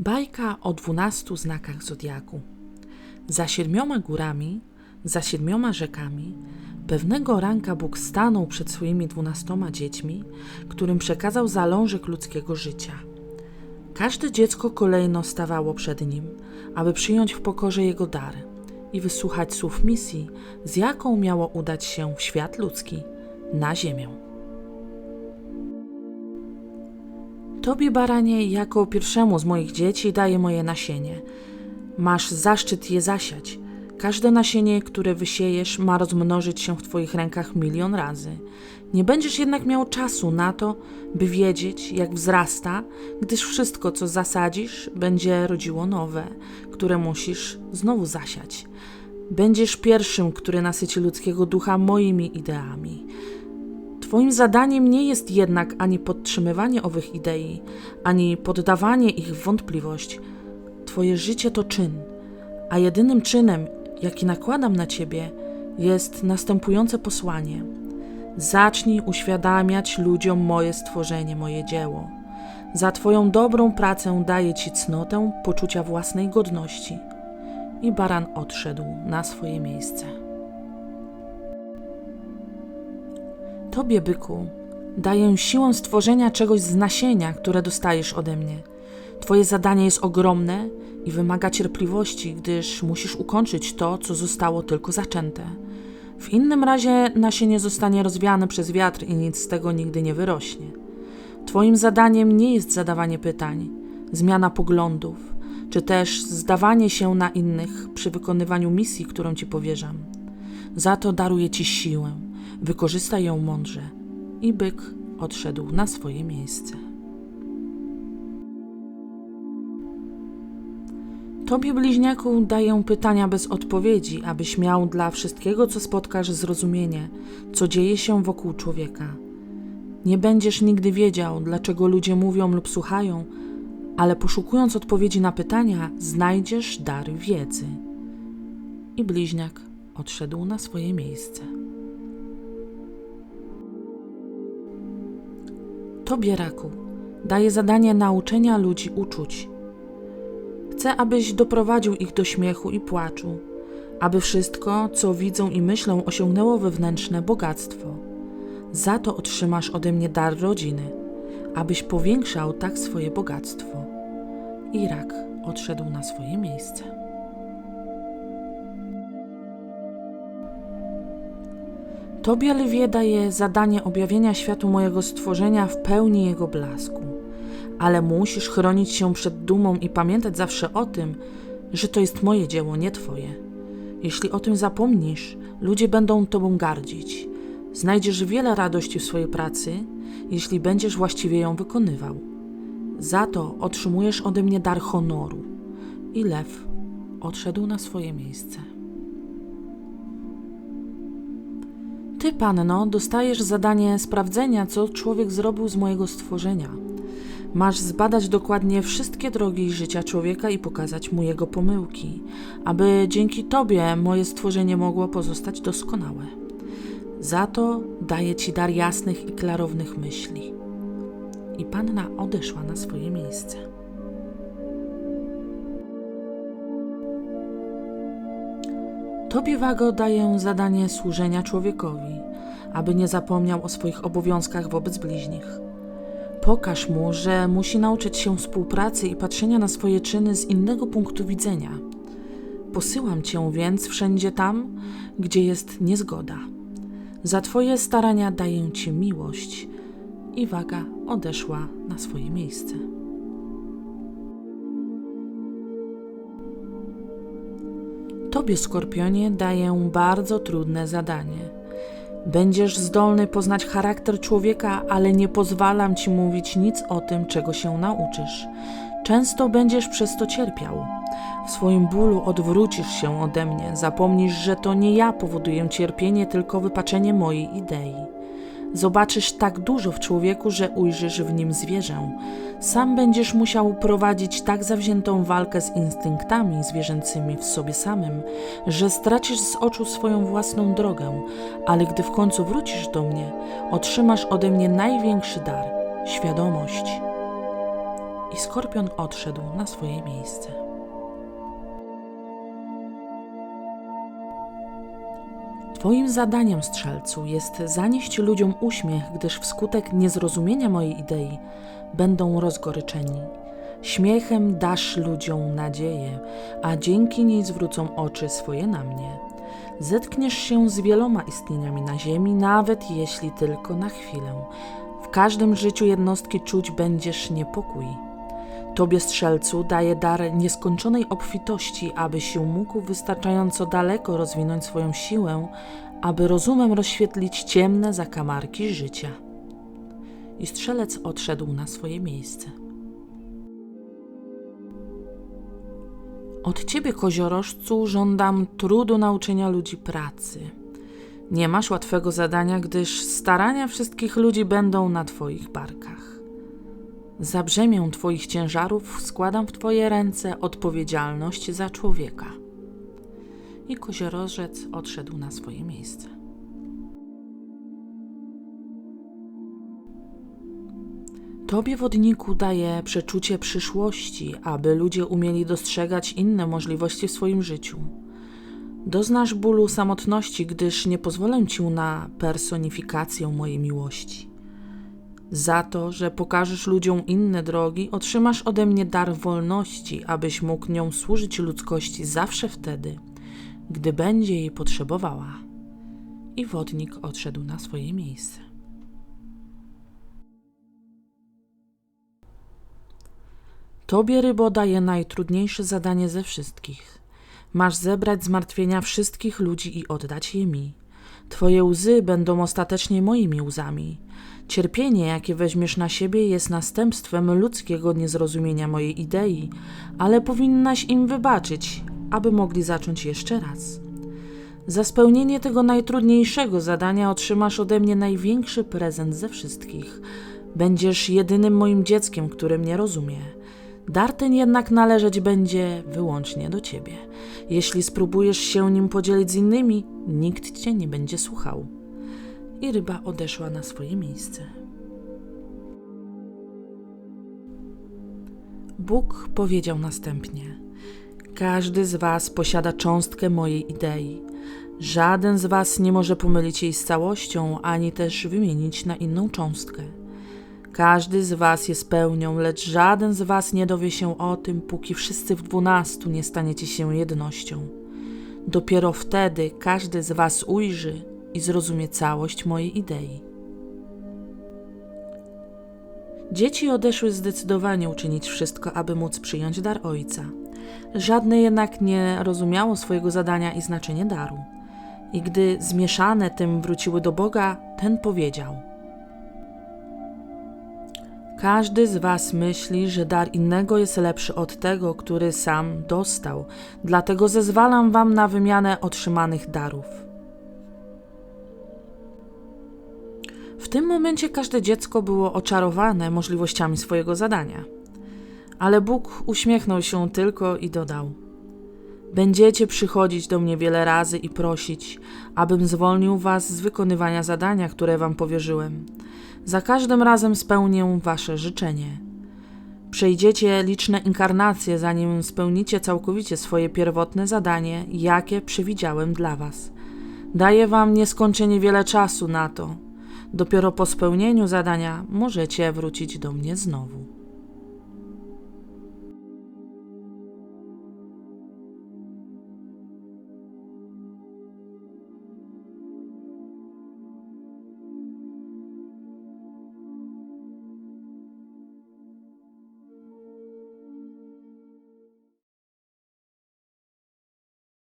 Bajka o dwunastu znakach zodiaku. Za siedmioma górami, za siedmioma rzekami, pewnego ranka Bóg stanął przed swoimi dwunastoma dziećmi, którym przekazał zalążek ludzkiego życia. Każde dziecko kolejno stawało przed nim, aby przyjąć w pokorze jego dar i wysłuchać słów misji, z jaką miało udać się w świat ludzki, na ziemię. Tobie, baranie, jako pierwszemu z moich dzieci daję moje nasienie. Masz zaszczyt je zasiać. Każde nasienie, które wysiejesz, ma rozmnożyć się w Twoich rękach milion razy. Nie będziesz jednak miał czasu na to, by wiedzieć, jak wzrasta, gdyż wszystko, co zasadzisz, będzie rodziło nowe, które musisz znowu zasiać. Będziesz pierwszym, który nasyci ludzkiego ducha moimi ideami. Twoim zadaniem nie jest jednak ani podtrzymywanie owych idei, ani poddawanie ich w wątpliwość. Twoje życie to czyn, a jedynym czynem, jaki nakładam na Ciebie, jest następujące posłanie. Zacznij uświadamiać ludziom moje stworzenie, moje dzieło. Za Twoją dobrą pracę daję Ci cnotę poczucia własnej godności. I baran odszedł na swoje miejsce. Tobie, byku, daję siłę stworzenia czegoś z nasienia, które dostajesz ode mnie. Twoje zadanie jest ogromne i wymaga cierpliwości, gdyż musisz ukończyć to, co zostało tylko zaczęte. W innym razie nasienie zostanie rozwiane przez wiatr i nic z tego nigdy nie wyrośnie. Twoim zadaniem nie jest zadawanie pytań, zmiana poglądów, czy też zdawanie się na innych przy wykonywaniu misji, którą Ci powierzam. Za to daruję Ci siłę wykorzystaj ją mądrze. I byk odszedł na swoje miejsce. Tobie, bliźniaku, daję pytania bez odpowiedzi, abyś miał dla wszystkiego, co spotkasz, zrozumienie, co dzieje się wokół człowieka. Nie będziesz nigdy wiedział, dlaczego ludzie mówią lub słuchają, ale poszukując odpowiedzi na pytania, znajdziesz dar wiedzy. I bliźniak odszedł na swoje miejsce. Tobie, raku, daję zadanie nauczenia ludzi uczuć. Chcę, abyś doprowadził ich do śmiechu i płaczu, aby wszystko, co widzą i myślą, osiągnęło wewnętrzne bogactwo. Za to otrzymasz ode mnie dar rodziny, abyś powiększał tak swoje bogactwo. I rak odszedł na swoje miejsce. Tobie lwie daje zadanie objawienia światu mojego stworzenia w pełni jego blasku. Ale musisz chronić się przed dumą i pamiętać zawsze o tym, że to jest moje dzieło, nie twoje. Jeśli o tym zapomnisz, ludzie będą tobą gardzić. Znajdziesz wiele radości w swojej pracy, jeśli będziesz właściwie ją wykonywał. Za to otrzymujesz ode mnie dar honoru. I lew odszedł na swoje miejsce. Ty, panno, dostajesz zadanie sprawdzenia, co człowiek zrobił z mojego stworzenia. Masz zbadać dokładnie wszystkie drogi życia człowieka i pokazać mu jego pomyłki, aby dzięki tobie moje stworzenie mogło pozostać doskonałe. Za to daję ci dar jasnych i klarownych myśli. I panna odeszła na swoje miejsce. Tobie, Wago, daję zadanie służenia człowiekowi, aby nie zapomniał o swoich obowiązkach wobec bliźnich. Pokaż mu, że musi nauczyć się współpracy i patrzenia na swoje czyny z innego punktu widzenia. Posyłam cię więc wszędzie tam, gdzie jest niezgoda. Za twoje starania daję ci miłość. I waga odeszła na swoje miejsce. Tobie, skorpionie, daję bardzo trudne zadanie. Będziesz zdolny poznać charakter człowieka, ale nie pozwalam ci mówić nic o tym, czego się nauczysz. Często będziesz przez to cierpiał. W swoim bólu odwrócisz się ode mnie, zapomnisz, że to nie ja powoduję cierpienie, tylko wypaczenie mojej idei. Zobaczysz tak dużo w człowieku, że ujrzysz w nim zwierzę. Sam będziesz musiał prowadzić tak zawziętą walkę z instynktami zwierzęcymi w sobie samym, że stracisz z oczu swoją własną drogę, ale gdy w końcu wrócisz do mnie, otrzymasz ode mnie największy dar świadomość. i skorpion odszedł na swoje miejsce. Twoim zadaniem, strzelcu, jest zanieść ludziom uśmiech, gdyż wskutek niezrozumienia mojej idei będą rozgoryczeni. Śmiechem dasz ludziom nadzieję, a dzięki niej zwrócą oczy swoje na mnie. Zetkniesz się z wieloma istnieniami na Ziemi, nawet jeśli tylko na chwilę. W każdym życiu jednostki czuć będziesz niepokój. Tobie, strzelcu, daje dar nieskończonej obfitości, aby się mógł wystarczająco daleko rozwinąć swoją siłę, aby rozumem rozświetlić ciemne zakamarki życia. I strzelec odszedł na swoje miejsce. Od ciebie, koziorożcu, żądam trudu nauczenia ludzi pracy. Nie masz łatwego zadania, gdyż starania wszystkich ludzi będą na twoich barkach. Za brzemię Twoich ciężarów składam w Twoje ręce odpowiedzialność za człowieka. I koziorożec odszedł na swoje miejsce. Tobie, wodniku, daję przeczucie przyszłości, aby ludzie umieli dostrzegać inne możliwości w swoim życiu. Doznasz bólu samotności, gdyż nie pozwolę Ci na personifikację mojej miłości. Za to, że pokażesz ludziom inne drogi, otrzymasz ode mnie dar wolności, abyś mógł nią służyć ludzkości zawsze wtedy, gdy będzie jej potrzebowała. I wodnik odszedł na swoje miejsce. Tobie, rybo, daję najtrudniejsze zadanie ze wszystkich. Masz zebrać zmartwienia wszystkich ludzi i oddać je mi. Twoje łzy będą ostatecznie moimi łzami. Cierpienie, jakie weźmiesz na siebie, jest następstwem ludzkiego niezrozumienia mojej idei, ale powinnaś im wybaczyć, aby mogli zacząć jeszcze raz. Za spełnienie tego najtrudniejszego zadania otrzymasz ode mnie największy prezent ze wszystkich. Będziesz jedynym moim dzieckiem, które mnie rozumie. Dar ten jednak należeć będzie wyłącznie do ciebie. Jeśli spróbujesz się nim podzielić z innymi, nikt cię nie będzie słuchał. I ryba odeszła na swoje miejsce. Bóg powiedział następnie: Każdy z was posiada cząstkę mojej idei. Żaden z was nie może pomylić jej z całością, ani też wymienić na inną cząstkę. Każdy z was jest pełnią, lecz żaden z was nie dowie się o tym, póki wszyscy w dwunastu nie staniecie się jednością. Dopiero wtedy każdy z was ujrzy i zrozumie całość mojej idei. Dzieci odeszły zdecydowanie uczynić wszystko, aby móc przyjąć dar ojca. Żadne jednak nie rozumiało swojego zadania i znaczenie daru. I gdy zmieszane tym wróciły do Boga, ten powiedział – każdy z Was myśli, że dar innego jest lepszy od tego, który sam dostał, dlatego zezwalam Wam na wymianę otrzymanych darów. W tym momencie każde dziecko było oczarowane możliwościami swojego zadania. Ale Bóg uśmiechnął się tylko i dodał: Będziecie przychodzić do mnie wiele razy i prosić, abym zwolnił was z wykonywania zadania, które wam powierzyłem. Za każdym razem spełnię wasze życzenie. Przejdziecie liczne inkarnacje, zanim spełnicie całkowicie swoje pierwotne zadanie, jakie przewidziałem dla was. Daję wam nieskończenie wiele czasu na to. Dopiero po spełnieniu zadania możecie wrócić do mnie znowu.